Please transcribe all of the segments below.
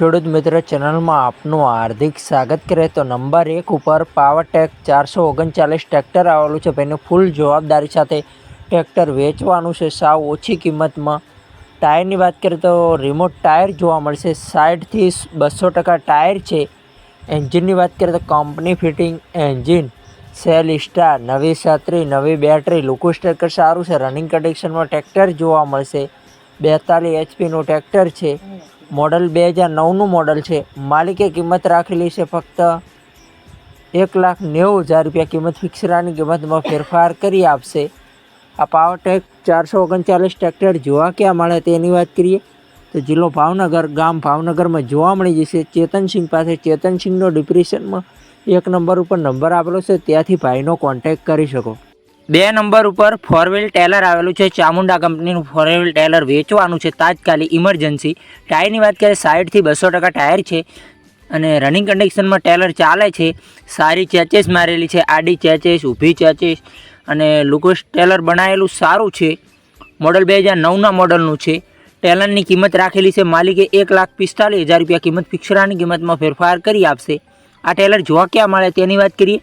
ખેડૂત મિત્ર ચેનલમાં આપનું હાર્દિક સ્વાગત કરે તો નંબર એક ઉપર પાવરટેક ચારસો ઓગણચાલીસ ટ્રેક્ટર આવેલું છે. ભાઈને ફૂલ જવાબદારી સાથે ટ્રેક્ટર વેચવાનું છે. સાવ ઓછી કિંમતમાં ટાયરની વાત કરીએ તો રિમોટ ટાયર જોવા મળશે. સાઠથી બસો ટકા ટાયર છે. એન્જિનની વાત કરીએ તો company fitting engine self start નવી છત્રી, નવી બેટરી લુકુસ ટ્રેક્ટર સારું છે. રનિંગ કન્ડિશનમાં ટ્રેક્ટર જોવા મળશે. બેતાલીસ એચપીનું ટ્રેક્ટર છે. મોડલ બે હજાર નવનું મોડલ છે. માલિકે કિંમત રાખેલી છે ફક્ત એક લાખ નેવું હજાર રૂપિયા. કિંમત ફિક્સરાની કિંમતમાં ફેરફાર કરી આપશે. આ પાવરટેક ચારસો ઓગણચાલીસ ટ્રેક્ટર જોવા ક્યાં મળે તેની વાત કરીએ તો જિલ્લો ભાવનગર ગામ ભાવનગરમાં જોવા મળી જશે. ચેતનસિંહ પાસે ચેતનસિંહનો ડિપ્રેશનમાં એક નંબર ઉપર નંબર આપેલો છે. ત્યાંથી ભાઈનો કોન્ટેક કરી શકો. બે નંબર ઉપર ફોર વ્હીલ ટેલર આવેલું છે. ચામુંડા કંપનીનું ફોર ટેલર વેચવાનું છે તાત્કાલિક ઇમરજન્સી ટાયરની વાત કરીએ સાઠથી બસો ટકા ટાયર છે. અને રનિંગ કન્ડિશનમાં ટેલર ચાલે છે. સારી ચેચેસ મારેલી છે, આડી ચેચેસ ઊભી ચેચેસ અને લુકોસ ટેલર બનાવેલું સારું છે. મોડલ બે હજાર નવના મોડલનું છે. ટેલરની કિંમત રાખેલી છે માલિકે એક લાખ પિસ્તાલીસ હજાર રૂપિયા કિંમત ફિક્સરાની કિંમતમાં ફેરફાર કરી આપશે. આ ટેલર જોવા ક્યાં મળે તેની વાત કરીએ?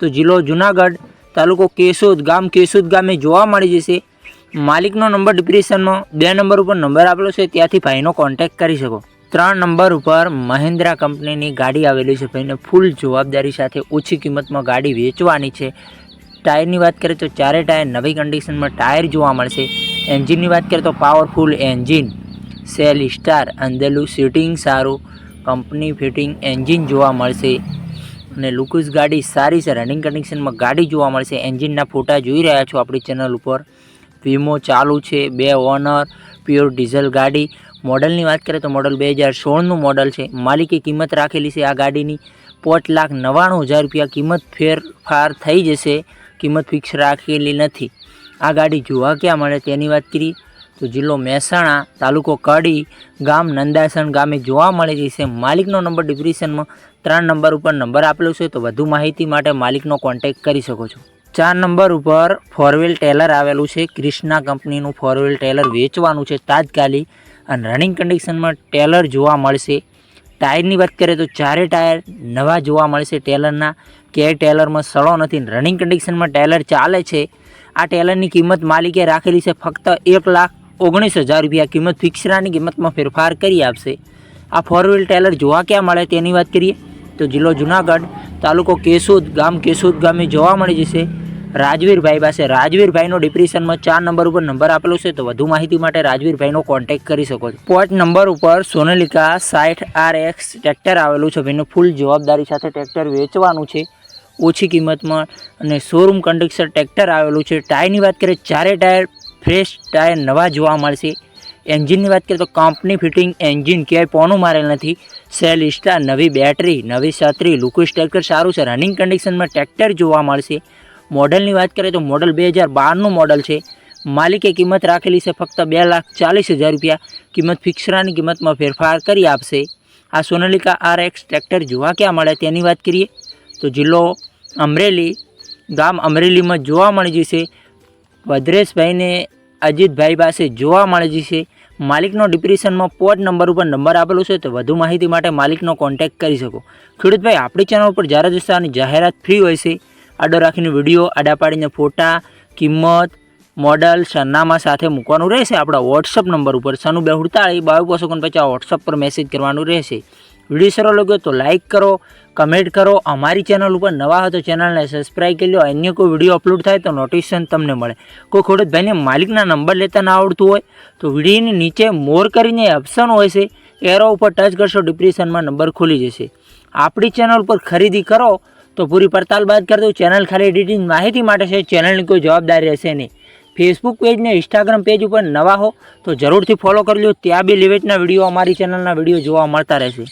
તો જિલ્લો જુનાગઢ તાલુકો કેશોદ, ગામ કેશોદ ગામે જોવા મળી જશે. માલિકનો નંબર ડિપ્રેશનમાં બે નંબર ઉપર નંબર આપેલો છે. ત્યાંથી ભાઈનો કોન્ટેક્ટ કરી શકો. ત્રણ નંબર ઉપર મહિન્દ્રા કંપનીની ગાડી આવેલી છે ભાઈને. ફૂલ જવાબદારી સાથે ઓછી કિંમતમાં ગાડી વેચવાની છે. ટાયરની વાત કરીએ તો ચારે ટાયર નવી કન્ડિશનમાં ટાયર જોવા મળશે. એન્જિનની વાત કરીએ તો પાવરફુલ એન્જિન સેલ સ્ટાર અંદરલું સીટિંગ સારું. કંપની ફિટિંગ એન્જિન જોવા મળશે. અને લુકુસ ગાડી સારી છે. રનિંગ કન્ડિશનમાં ગાડી જોવા મળશે એન્જિનના ફોટા જોઈ રહ્યા છો આપણી ચેનલ ઉપર. વીમો ચાલુ છે. બે ઓનર પ્યોર ડીઝલ ગાડી. મોડલની વાત કરીએ તો મોડલ બે હજાર સોળનું મોડલ છે. માલિકે કિંમત રાખેલી છે આ ગાડીની. પાંચ લાખ નવ્વાણું હજાર રૂપિયા કિંમત ફેરફાર થઈ જશે. કિંમત ફિક્સ રાખેલી નથી. આ ગાડી જોવા ક્યાં મળે તેની વાત કરીએ. તો જિલ્લો મહેસાણા, તાલુકો કડી, ગામ નંદાસણ ગામે જોવા મળે છે. માલિકનો નંબર ડિપ્રેશનમાં ત્રણ નંબર ઉપર નંબર આપેલો છે. તો વધુ માહિતી માટે માલિકનો કોન્ટેક્ટ કરી શકો છો. ચાર નંબર ઉપર ફોર ટેલર આવેલું છે. ક્રિષ્ના કંપનીનું ફોર ટેલર વેચવાનું છે તાત્કાલિક. અને રનિંગ કન્ડિશનમાં ટેલર જોવા મળશે. ટાયરની વાત કરીએ તો ચારે ટાયર નવા જોવા મળશે. ટેલરના કે ટેલરમાં સડો નથી. રનિંગ કન્ડિશનમાં ટેલર ચાલે છે. આ ટેલરની કિંમત માલિકે રાખેલી છે. ફક્ત એક લાખ ઓગણીસ હજાર રૂપિયા કિંમત ફિક્સરાની કિંમતમાં ફેરફાર કરી આપશે. આ ફોર વ્હીલ ટેલર જોવા ક્યાં મળે તેની વાત કરીએ? તો જિલ્લો જુનાગઢ તાલુકો કેશોદ ગામ કેશોદ ગામે જોવા મળી જશે. રાજવીરભાઈ પાસે રાજવીરભાઈનો ડિપ્રેશનમાં ચાર નંબર ઉપર નંબર આપેલો છે, તો વધુ માહિતી માટે રાજવીરભાઈનો કોન્ટેક કરી શકો છો. પોઈન્ટ નંબર ઉપર સોનાલિકા સાઠ આર એક્સ ટ્રેક્ટર આવેલું છે ભાઈનું ફૂલ જવાબદારી સાથે ટ્રેક્ટર વેચવાનું છે. ઓછી કિંમતમાં અને શોરૂમ કન્ડિશન ટ્રેક્ટર આવેલું છે. ટાયરની વાત કરીએ, ચારે ટાયર ફ્રેશ ટાયર નવા જોવા મળશે. એન્જિનની વાત કરીએ તો કંપની ફિટિંગ એન્જિન ક્યાંય પોનું મારેલ નથી. સેલ સ્ટાર નવી બેટરી નવી છત્રી લુકુ ટ્રેક્ટર સારું છે. રનિંગ કન્ડિશનમાં ટ્રેક્ટર જોવા મળશે. મોડલની વાત કરીએ તો મોડલ બે હજાર બારનું મોડલ છે. માલિકે કિંમત રાખેલી છે ફક્ત બે લાખ ચાલીસ હજાર રૂપિયા. કિંમત ફિક્સરાની કિંમતમાં ફેરફાર કરી આપશે. આ સોનાલિકા આર એક્સ ટ્રેક્ટર જોવા ક્યાં મળે તેની વાત કરીએ. તો જિલ્લો અમરેલી, ગામ અમરેલીમાં જોવા મળી જશે. ભદ્રેશભાઈને અજીતભાઈ પાસે જોવા મળે છે. માલિકનો ડિપ્રેશનમાં પોટ નંબર ઉપર નંબર આપેલો છે તો વધુ માહિતી માટે માલિકનો કોન્ટેક્ટ કરી શકો. ખેડૂતભાઈ, આપણી ચેનલ ઉપર જ્યારે જસ્તાની જાહેરાત ફ્રી હોય છે, આડો રાખીને વીડિયો આડા પાડીને ફોટા, કિંમત મોડલ સરનામા સાથે મૂકવાનું રહેશે. આપણા વોટ્સઅપ નંબર ઉપર સનુ બે હુડતાળી બાવીસ ઓગણપચાસ વોટ્સઅપ પર મેસેજ કરવાનું રહેશે. વીડિયો સારો લાગ્યો તો લાઇક કરો કમેન્ટ કરો. અમારી ચેનલ ઉપર નવા હોય તો ચેનલને સબસ્ક્રાઈબ કરી લો. અન્ય કોઈ વીડિયો અપલોડ થાય તો નોટિફિકેશન તમને મળે. કોઈ ભાઈને માલિકના નંબર લેતા ના આવડતું હોય તો વિડીયોની નીચે મોર કરીને ઓપ્શન હોય છે. એરો ઉપર ટચ કરશો ડિપ્રેશનમાં નંબર ખુલી જશે. આપણી ચેનલ પર ખરીદી કરો તો પૂરી પડતાલ બાદ કરી દઉં. ચેનલ ખાલી એડિટિંગ માહિતી માટે છે. ચેનલની કોઈ જવાબદારી રહેશે નહીં. ફેસબુક પેજ ને ઇન્સ્ટાગ્રામ પેજ ઉપર નવા હો તો જરૂરથી ફોલો કરી લો. ત્યાં બી લિવેટના વીડિયો અમારી ચેનલના વીડિયો જોવા મળતા રહેશે.